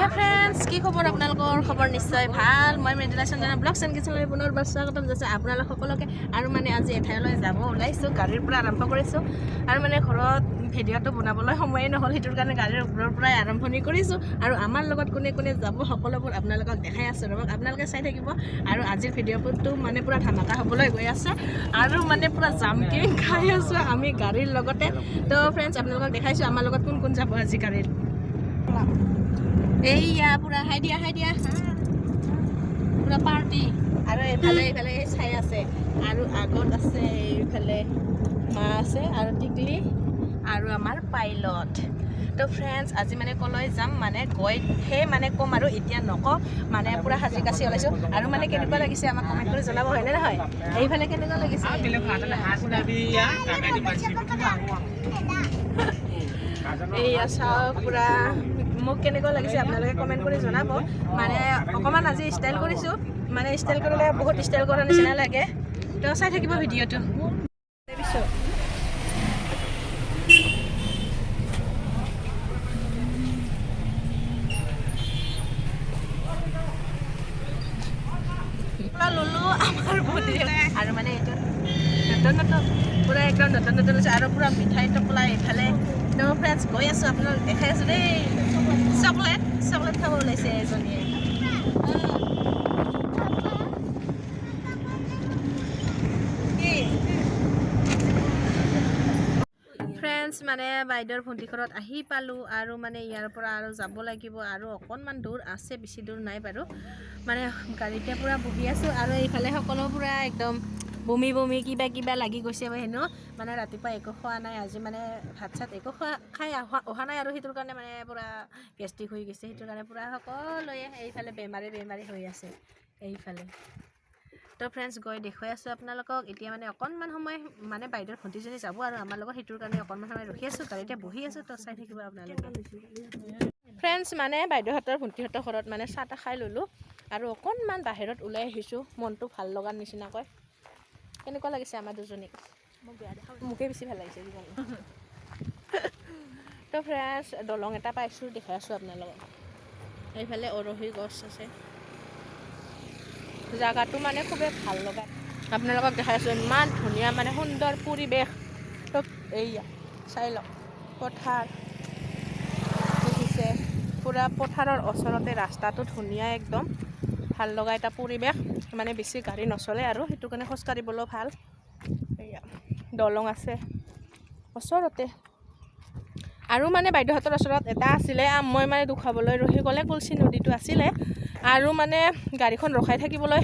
হে ফ্ৰেণ্ডছ কি খবৰ? আপোনালোকৰ খবৰ নিশ্চয় ভাল? মই মৃদুলা চন্দনা ব্লগ চেন কিচনলৈ পুনৰবাৰ স্বাগতম যাইছোঁ আপোনালোক সকলোকে। আৰু মানে আজি এঠাইলৈ যাব ওলাইছোঁ গাড়ীৰ পৰা আৰম্ভ কৰিছোঁ। আৰু মানে ঘৰত ভিডিঅ'টো বনাবলৈ সময়ে নহ'ল সেইটোৰ কাৰণে গাড়ীৰ ওপৰৰ পৰাই আৰম্ভণি কৰিছোঁ। আৰু আমাৰ লগত কোনে কোনে যাব সকলোবোৰ আপোনালোকক দেখাই আছোঁ। ৰ'বক আপোনালোকে চাই থাকিব। আৰু আজিৰ ভিডিঅ'টো মানে পূৰা ধামাকা হ'বলৈ গৈ আছে। আৰু মানে পূৰা জামকিং খাই আছোঁ আমি গাড়ীৰ লগতে। তো ফ্ৰেণ্ডছ আপোনালোকক দেখাইছোঁ আমাৰ লগত কোন কোন যাব আজি গাড়ীত। এইয়া, পুৰা হাই দিয়া হাই দিয়া পুৰা পাৰ্টি আৰু এইফালে এইফালে চাই আছে। আৰু আগত আছে এইফালে মা আছে আৰু টিকলি আৰু আমাৰ পাইলট। তো ফ্ৰেণ্ডছ আজি মানে ক'লৈ যাম মানে গৈহে মানে ক'ম আৰু এতিয়া নকওঁ মানে পূৰা সাজি কাচি ওলাইছোঁ। আৰু মানে কেনেকুৱা লাগিছে আমাক কমেণ্ট কৰি জনাব, হয়নে নহয়? এইফালে কেনেকুৱা লাগিছে? এইয়া চাওক পূৰা মোক কেনেকুৱা লাগিছে আপোনালোকে কমেণ্ট কৰি জনাব। মানে অকণমান আজি ষ্টাইল কৰিছোঁ। মানে ষ্টাইল কৰিলে বহুত ষ্টাইল কৰাৰ নিচিনা লাগে। তো, চাই থাকিব ভিডিঅ'টো। ভাবিছোঁ ললো আমাৰ বুদ্ধি আৰু মানে এইটো নতুন নতুন, পূৰা একদম নতুন নতুন হৈছে। আৰু পূৰা মিঠাই টপলা এইফালে। তো ফ্ৰেণ্ডছ গৈ আছোঁ আপোনালোক দেখাই আছোঁ দেই। ফ্ৰেণ্ডছ মানে বাইদেউৰ ভণ্টি ঘৰত আহি পালোঁ আৰু মানে ইয়াৰ পৰা আৰু যাব লাগিব আৰু অকণমান দূৰ আছে বেছি দূৰ নাই বাৰু। মানে গাড়ীতে পূৰা বহি আছোঁ আৰু এইফালে সকলো পূৰা একদম বমি বমি কিবা কিবা লাগি গৈছে হেনো। মানে ৰাতিপুৱা একো খোৱা নাই আজি মানে ভাত চাত একো খোৱা খাই অহা নাই আৰু সেইটোৰ কাৰণে মানে পূৰা গেষ্টিক হৈ গৈছে সেইটোৰ কাৰণে পূৰা সকলোৱে এইফালে বেমাৰী বেমাৰী হৈ আছে এইফালে। তো ফ্ৰেণ্ডছ গৈ দেখুৱাই আছোঁ আপোনালোকক। এতিয়া মানে অকণমান সময় মানে বাইদেউৰ ভণ্টিজনী যাব আৰু আমাৰ লগত সেইটোৰ কাৰণে অকণমান সময় ৰখি আছোঁ। গাড়ীতে বহি আছোঁ তো চাই থাকিব আপোনালোকে। ফ্ৰেণ্ডছ মানে বাইদেউহঁতৰ ভণ্টিহঁতৰ ঘৰত মানে চাহ তাহ খাই ল'লোঁ আৰু অকণমান বাহিৰত ওলাই আহিছোঁ মনটো ভাল লগাৰ নিচিনাকৈ। কেনেকুৱা লাগিছে আমাৰ দুজনীক? মোকে বেছি ভালো লাগিছে তো ফ্ৰেণ্ডছ দলং এটা পাইছোঁ দেখাই আছোঁ আপোনালোকক এইফালে অৰহী গছ আছে। জেগাটো মানে খুবেই ভালো লগা। আপোনালোকক দেখাই আছোঁ ইমান ধুনীয়া মানে সুন্দৰ পৰিৱেশ। তো এইয়া চাই লওক পথাৰ। দেখিছে পূৰা পথাৰৰ ওচৰতে ৰাস্তাটো ধুনীয়া একদম। ভাল লগা এটা পৰিৱেশ। মানে বেছি গাড়ী নচলে আৰু সেইটো কাৰণে খোজকাঢ়িবলৈও ভাল। দলং আছে ওচৰতে। আৰু মানে বাইদেউহঁতৰ ওচৰত এটা আছিলে মই মানে দুখাবলৈ ৰখি গ'লে কুলচি নদীটো আছিলে। আৰু মানে গাড়ীখন ৰখাই থাকিবলৈ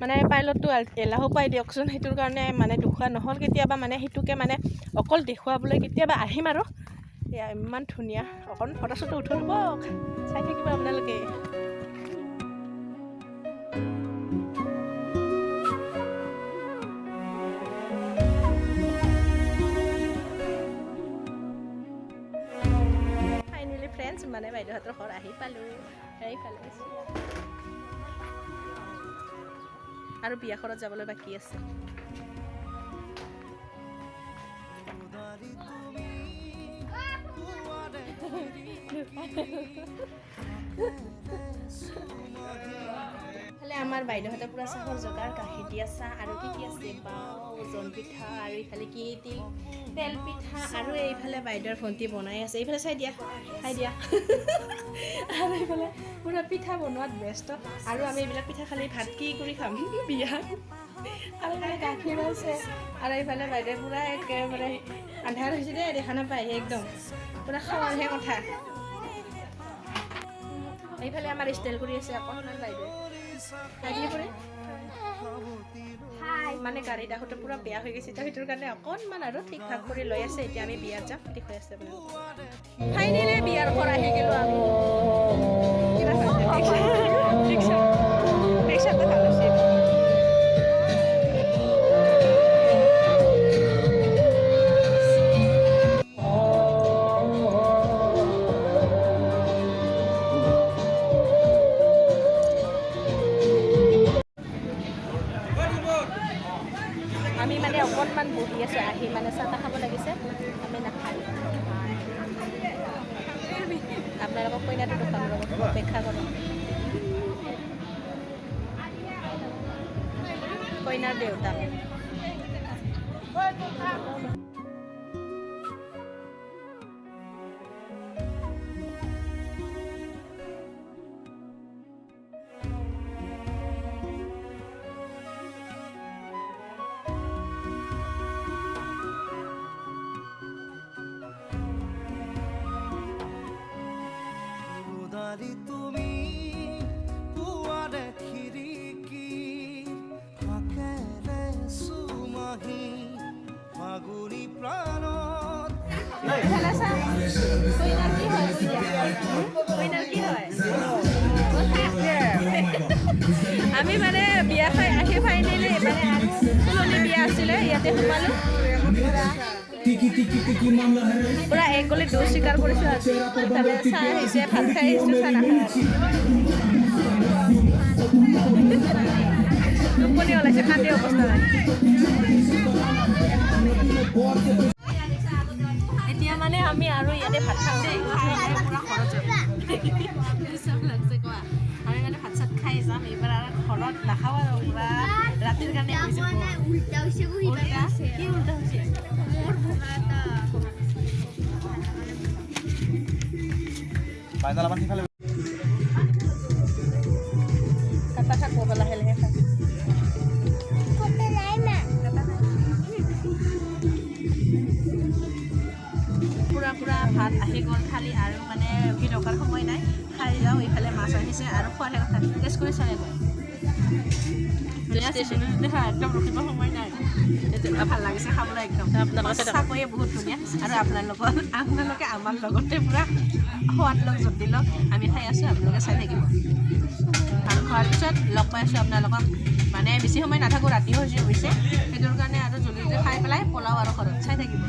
মানে পাইলটটো এলাহো পাই দিয়কচোন সেইটোৰ কাৰণে মানে দেখুওৱা নহ'ল কেতিয়াবা মানে সেইটোকে মানে অকল দেখুৱাবলৈ কেতিয়াবা আহিম আৰু। এয়া ইমান ধুনীয়া অকণ ফটো চটো উঠল হ'ব চাই থাকিব আপোনালোকে। আছোঁ। আৰু বিয়াখনত যাবলৈ বাকী আছে। ইফালে আমাৰ বাইদেউহঁতে পূৰা চাহৰ যোগাৰ গাখীৰ দিয়া চাহ আৰু কি কি আছে? বাও ওজন পিঠা আৰু ইফালে কি? তিল পিঠা আৰু এইফালে বাইদেউৰ ভণ্টি বনাই আছে। এইফালে চাই দিয়া। চাই দিয়া। আৰু এইফালে পূৰা পিঠা বনোৱাত ব্যস্ত। আৰু আমি এইবিলাক পিঠা খালি ভাত কি কৰি খাম? বিয়াত আৰু এইফালে গাখীৰ আছে। আৰু এইফালে বাইদেউ পূৰা একেবাৰে আন্ধাৰ হৈছে দেই দেখা নাপায় একদম। পূৰা খাৱাৰহে কথা। এইফালে আমাৰ ষ্টাইল কৰি আছে অকণমান বাইদেউ মানে গাড়ীত আহোঁতে পূৰা বেয়া হৈ গৈছে তো সেইটোৰ কাৰণে অকণমান আৰু ঠিক ঠাক কৰি লৈ আছে এতিয়া আমি বিয়াত যাম দেখুৱাই আছে আপোনালোকক ফাইনেলি বিয়াৰ ঘৰ আহি গ'লোঁ আমি। বহি আছোঁ আহি মানে চাহ তাহ খাব লাগিছে। আমি নাখাওঁ আপোনালোকক কইনাটো দেখুৱাম ৰ'ব অপেক্ষা কৰক কইনাৰ দেউতাক কি হয় কি হয় আমি মানে বিয়া খাই আহি ফাইনেলি মানে আৰু বিয়া আছিলে ইয়াতে সোমালোঁ। পুৰা এক গলি দৌৰ স্বীকাৰ কৰিছোঁ আজি। ইফালে চাহ আহিছে ভাত খাই আহিছোঁ চাহ নাখায় টোপনি ওলাইছে কান্দি অৱস্থা। নাই আমি আৰু ইয়াতে ভাত খাওঁ দেই। কি ফাইনেল আমাৰ সিফালে ভাত আহি গ'ল খালি আৰু মানে ৰখি থকাৰ সময় নাই। খাই যাওঁ ইফালে মাছ আহিছে আৰু খোৱাহে কথা। টেষ্ট কৰি চালে গ'ল দেখা একদম ৰখিব সময় নাই। এতিয়া ভাল লাগিছে খাবলৈ একদম। সঁচাকৈয়ে বহুত ধুনীয়া। আৰু আপোনালোকৰ আপোনালোকে আমাৰ লগতে পূৰা সোৱাদ লওক জুতি লওক আমি খাই আছোঁ আপোনালোকে চাই থাকিব। আৰু খোৱাৰ পিছত লগ পাই আছোঁ আপোনালোকক। মানে বেছি সময় নাথাকোঁ ৰাতিও হৈছে হৈছে। সেইটোৰ কাৰণে আৰু জলদি খাই পেলাই পলাও আৰু ঘৰত চাই থাকিব।